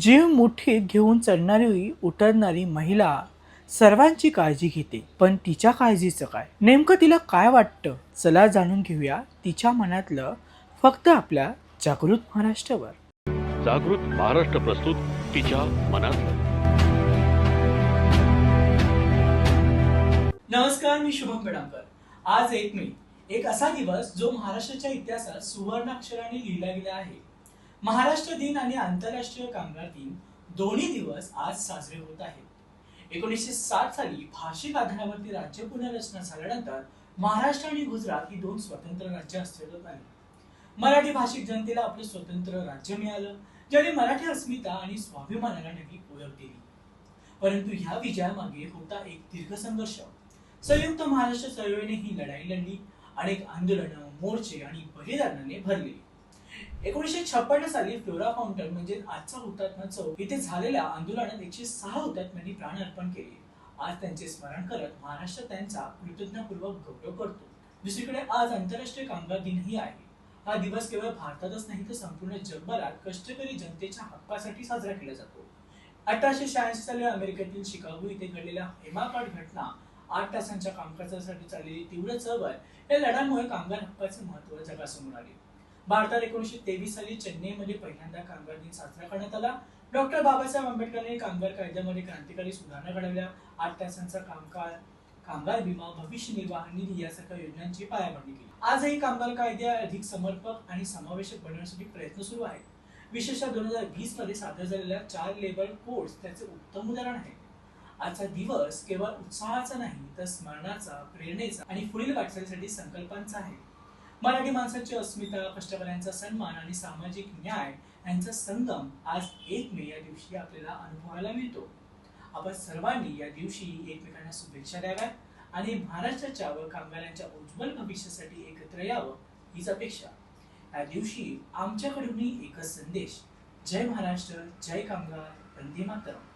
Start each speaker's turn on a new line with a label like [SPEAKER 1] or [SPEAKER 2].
[SPEAKER 1] जीव मुठीत घेऊन चढणारी उतरणारी महिला सर्वांची काळजी घेते. पण तिच्या काळजीचं काय? नेमकं तिला काय वाटतं? चला जाणून घेऊया तिच्या मनातलं फक्त आपल्या जागृत महाराष्ट्रावर.
[SPEAKER 2] जागृत महाराष्ट्र प्रस्तुत तिच्या मनातलं.
[SPEAKER 1] नमस्कार मी शुभम पेडांकर आज एक मे. एक असा दिवस जो महाराष्ट्राच्या इतिहासात सुवर्ण अक्षराने लिहिला गेला आहे. महाराष्ट्र दिन आणि आंतरराष्ट्रीय कामगार दिन दोन्ही दिवस आज साजरे होत आहेत. एकोणीसशे सात साली भाषिक आधारावरती राज्य पुनर्रचना झाल्यानंतर महाराष्ट्र आणि गुजरात ही दोन स्वतंत्र राज्य अस्तित्वात आली. मराठी भाषिक जनतेला आपलं स्वतंत्र राज्य मिळालं ज्याने मराठी अस्मिता आणि स्वाभिमानाला नवी ओळख दिली. परंतु ह्या विजयामागे होता एक दीर्घ संघर्ष. संयुक्त महाराष्ट्र चळवळीने ही लढाई लढली अनेक आंदोलनं मोर्चे आणि बलिदानाने भरले. एकोणीसशे छप्पन्न साली फ्लोरा फाउंटन म्हणजे आजचा हुतात्मा चौक इथे झालेल्या आंदोलनात एकशे सहा हुतात्म्यांनी प्राण अर्पण केले. आज त्यांचे स्मरण करत महाराष्ट्र त्यांचा कृतज्ञपूर्वक गौरव करतो. दुसरीकडे आज आंतरराष्ट्रीय कामगार दिनही आहे. हा दिवस केवळ भारतातच नाही तर संपूर्ण जगभरात कष्टकरी जनतेच्या हक्कासाठी साजरा केला जातो. अठराशे शहाऐंशी साली अमेरिकेतील शिकागो इथे घडलेल्या हेमाकाट घटना आठ तासांच्या कामकाजासाठी चाललेली तीव्र चळवळ या लढ्यामुळे कामगार हक्काचे महत्त्व जगासमोर आले. भारतात एकोणीसशे तेवीस साली चेन्नईमध्ये पहिल्यांदा कामगार दिन साजरा करण्यात आला. डॉक्टर बाबासाहेब आंबेडकरांनी कामगार कायद्यामध्ये क्रांतिकारी सुधारणा घडवल्या. आठ तासांचा कामकाज कामगार विमा भविष्य निर्वाह निधी यासारख्या योजनांची पायाभरणी केली. आजही कामगार कायदे अधिक समर्पक आणि समावेशक बनवण्यासाठी प्रयत्न सुरू आहेत. विशेषतः दोन हजार वीसमध्ये सादर झालेल्या चार लेबर कोड्स त्याचे उत्तम उदाहरण आहे आजचा दिवस केवळ उत्साहाचा नाही तर स्मरणाचा प्रेरणेचा आणि पुढील वाटचालीसाठी संकल्पांचा आहे. मराठी माणसाची अस्मिता कष्टकऱ्यांचा सन्मान आणि सामाजिक न्याय यांचा संगम आज एक मे या दिवशी आपल्याला अनुभवायला मिळतो. आपण सर्वांनी या दिवशी एकमेकांना शुभेच्छा द्याव्यात आणि महाराष्ट्राच्या व कामगारांच्या उज्ज्वल भविष्यासाठी एकत्र यावं हीच अपेक्षा. या दिवशी आमच्याकडूनही एकच संदेश. जय महाराष्ट्र जय कामगार वंदे मातरम.